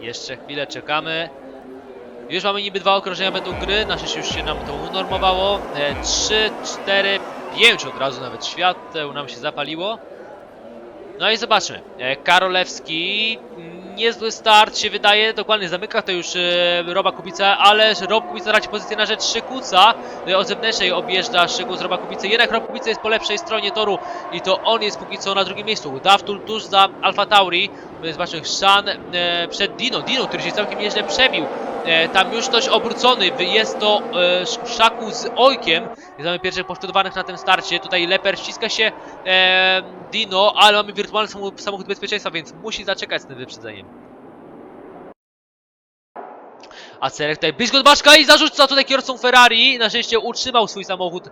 Jeszcze chwilę czekamy. Już mamy niby dwa okrążenia będą gry, na szczęście już się nam to unormowało. E, Trzy, cztery, pięć od razu nawet świateł nam się zapaliło. No i zobaczmy. E, Karolewski, niezły start się wydaje, dokładnie zamyka to już e, Roba Kubica, ale Rob Kubica traci pozycję na rzecz Szykuca. E, Od zewnętrznej objeżdża Szykuc Roba Kubicy, jednak Rob Kubica jest po lepszej stronie toru i to on jest póki co na drugim miejscu. Daftul tuż za Alfa Tauri. E, Zobaczmy, Szan e, przed Dino, Dino, który się całkiem nieźle przebił. E, tam już dość obrócony, jest to Sz- Szaku z Ojkiem. Mamy pierwszych poszkodowanych na tym starcie. Tutaj Leper ściska się Dino, ale mamy wirtualny samochód, bezpieczeństwa, więc musi zaczekać z tym wyprzedzeniem. A Cerek tutaj blisko Baszka i zarzuca tutaj kierowcą Ferrari. Na szczęście utrzymał swój samochód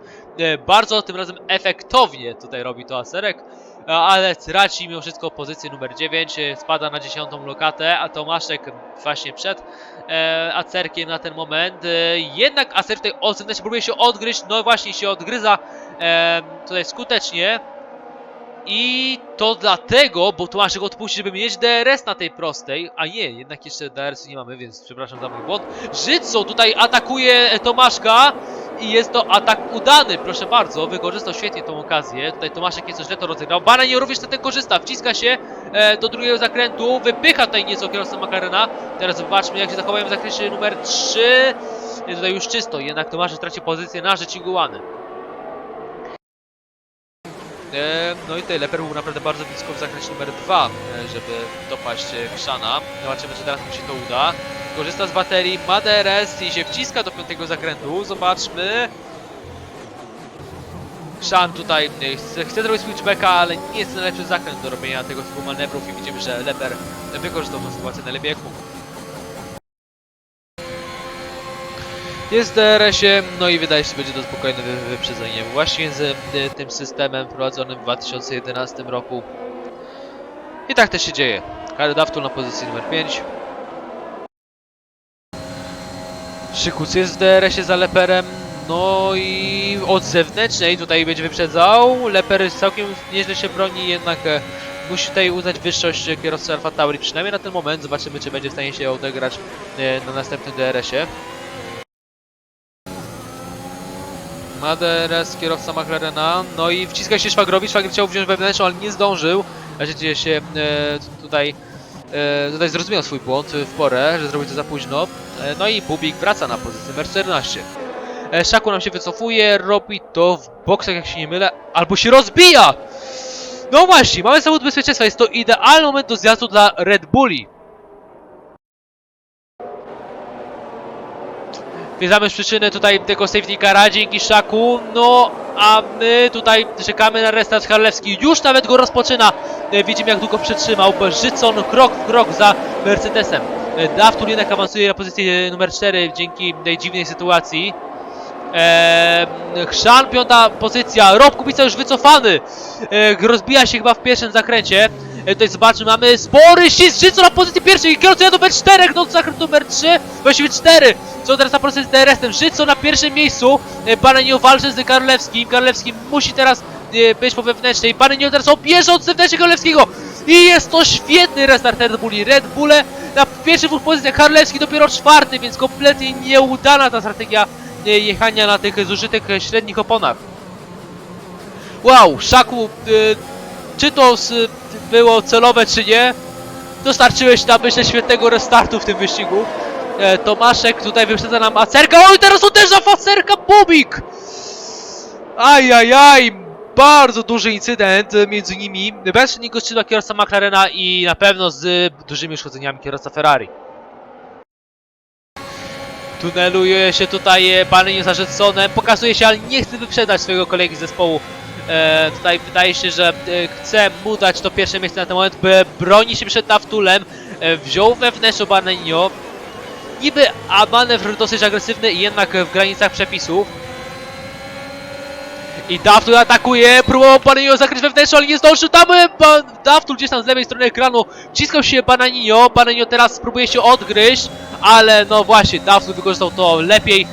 bardzo tym razem efektownie. Tutaj robi to Acerek. E, Ale traci mimo wszystko pozycję numer 9. e, Spada na dziesiątą lokatę, a Tomaszek właśnie przed e, Acerkiem na ten moment. E, jednak Acer tutaj od zewnętrznej próbuje się odgryźć. No właśnie się odgryza e, tutaj skutecznie. I to dlatego, bo Tomaszek odpuści, żeby mieć DRS na tej prostej, a nie, jednak jeszcze DRS nie mamy, więc przepraszam za mój błąd. Życo tutaj atakuje Tomaszka i jest to atak udany, proszę bardzo, wykorzystał świetnie tą okazję. Tutaj Tomaszek nieco źle to rozegrał. Barani również na ten korzysta, wciska się e, do drugiego zakrętu, wypycha tutaj nieco kierowcę McLarena. Teraz zobaczmy jak się zachowują w zakresie numer 3. E, Tutaj już czysto, jednak Tomaszek traci pozycję na rzecz Iguany. E, No i tutaj Leper był naprawdę bardzo blisko w zakresie numer 2, e, żeby dopaść e, Krzana. Zobaczymy, czy teraz mu się to uda. Korzysta z baterii, ma DRS i się wciska do piątego zakrętu. Zobaczmy. Krzan tutaj e, chce, chce zrobić switchbacka, ale nie jest najlepszy zakręt do robienia tego typu manewrów i widzimy, że Leper wykorzystał tę sytuację najlepiej jak mógł. Jest DRS-ie, no i wydaje się, że będzie to spokojne wy- wyprzedzenie. Właśnie z e, tym systemem wprowadzonym w 2011 roku. I tak też się dzieje. Karl Daftul na pozycji numer 5. Szykuc jest w DRS-ie za Leperem. No i od zewnętrznej tutaj będzie wyprzedzał. Leper całkiem nieźle się broni, jednak e, musi tutaj uznać wyższość kierowcy Alfa Tauri. Przynajmniej na ten moment. Zobaczymy, czy będzie w stanie się odegrać e, na następnym DRS-ie. Ma DRS kierowca McLarena, no i wciska się Szwagrowi, Szwagier chciał wziąć wewnętrzną, ale nie zdążył. Znaczy się e, tutaj, e, tutaj zrozumiał swój błąd w porę, że zrobił to za późno. E, no i Bubik wraca na pozycję numer 14. E, Szaku nam się wycofuje, robi to w boksach jak się nie mylę, albo się rozbija! No właśnie, mamy samochód bezpieczeństwa, jest to idealny moment do zjazdu dla Red Bulli. Wiązamy z przyczyny tutaj tego safety cara dzięki Szaku, no a my tutaj czekamy na restart Harlewski, już nawet go rozpoczyna, E, widzimy jak długo przetrzymał, Życon krok w krok za Mercedesem. E, Daftur jednak awansuje na pozycję numer 4 dzięki tej dziwnej sytuacji. Eee, piąta pozycja, Rob Kubica już wycofany, e, rozbija się chyba w pierwszym zakręcie. E, tutaj zobaczmy, mamy spory ścisk, na pozycji pierwszej, kierowca numer 4, no zakręt numer 3, właściwie 4. Co teraz na procent z DRS-em? Życo na pierwszym miejscu. E, Banenio walczy z Karlewskim. Karlewski musi teraz e, być po wewnętrznej. Banenio teraz obierze od zewnętrznej Karlewskiego. I jest to świetny restart Red Bulli. Red Bulle na pierwszych dwóch pozycjach. Karlewski dopiero czwarty, więc kompletnie nieudana ta strategia e, jechania na tych zużytych e, średnich oponach. Wow, Szaku, e, czy to było celowe, czy nie? Dostarczyłeś nam, myślę, świetnego restartu w tym wyścigu. E, Tomaszek tutaj wyprzedza nam Acerka. Oj, teraz uderza w Acerka Bubik! Ajajaj! Bardzo duży incydent między nimi. Bez czynniku skrzydła kierowca McLarena i na pewno z dużymi uszkodzeniami kierowca Ferrari. Tuneluje się tutaj e, Balenio zarzuconem, pokazuje się, ale nie chce wyprzedać swojego kolegi z zespołu. E, tutaj wydaje się, że e, chce mu dać to pierwsze miejsce na ten moment, by broni się przed Naftulem. E, wziął wewnętrzną Balenio, niby a manewr dosyć agresywny jednak w granicach przepisów. I Daftul atakuje, próbował Bananinho zakryć wewnętrzną, ale nie zdążył tam ba Daftul gdzieś tam z lewej strony ekranu wciskał się Bananinho, Bananinho teraz spróbuje się odgryźć, ale no właśnie, Daftul wykorzystał to lepiej,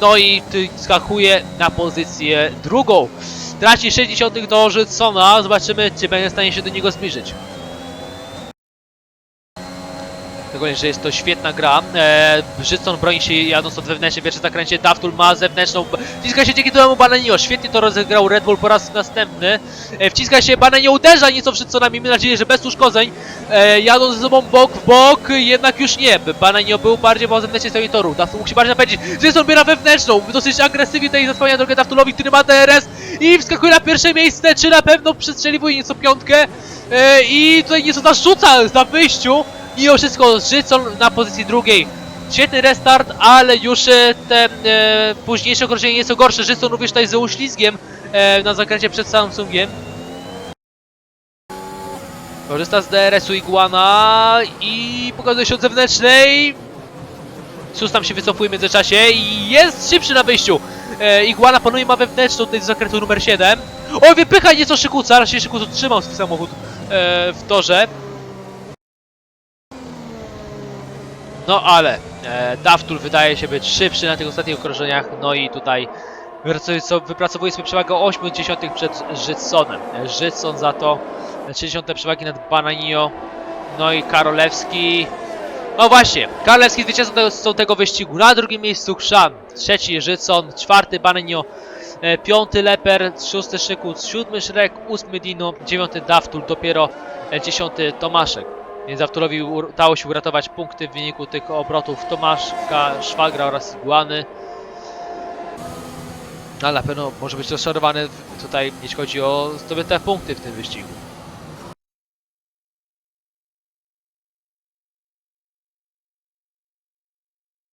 no i skakuje na pozycję drugą. Traci 60 do Żydsona, zobaczymy czy będzie w stanie się do niego zbliżyć. Że jest to świetna gra. E, Żydson broni się jadąc od wewnętrznej wieczy zakręcie. Daftul ma zewnętrzną. Wciska się dzięki temu Bananio. Świetnie to rozegrał Red Bull po raz następny. E, wciska się Bananio, uderza nieco w Żydsona. Miejmy nadzieję, że bez uszkodzeń. E, jadą ze sobą bok w bok, jednak już nie. Bananio był bardziej po zewnętrznej stronie toru. Daftul się bardziej napędzić. Żydson biera wewnętrzną. Dosyć agresywnie tutaj zasłania drogę Daftulowi, który ma DRS. I wskakuje na pierwsze miejsce. Czy na pewno przestrzeliwuje nieco piątkę. E, I tutaj nieco narzuca na wyjściu. Mimo wszystko Życon na pozycji drugiej. Świetny restart, ale już e, te e, późniejsze okrążenie nieco gorsze. Życon również tutaj ze uślizgiem e, na zakręcie przed Samsungiem. Korzysta z DRS-u Iguana i pokazuje się od zewnętrznej. Sus tam się wycofuje w międzyczasie i jest szybszy na wyjściu. E, Iguana ponownie ma wewnętrzną tutaj z zakrętu numer 7. Oj, wypycha nieco Szykuca, raczej Szykuc trzymał swój samochód e, w torze. No ale e, wydaje się być szybszy na tych ostatnich okrążeniach, no i tutaj wypracowuje so- wypracowuje sobie przewagę 8 dziesiątych przed Żydsonem. E, Żydson za to 30 przewagi nad Bananio, no i Karolewski. No właśnie, Karolewski zwycięzcą tego, wyścigu. Na drugim miejscu Krzan, trzeci Żydson, czwarty Bananio, e, piąty Leper, szósty Szykuc, siódmy Szrek, ósmy Dino, dziewiąty Daftul, dopiero e, dziesiąty Tomaszek. Więc Daftulowi udało się uratować punkty w wyniku tych obrotów Tomaszka, Szwagra oraz Iguany. No, ale na pewno może być rozczarowany tutaj, jeśli chodzi o zdobyte punkty w tym wyścigu.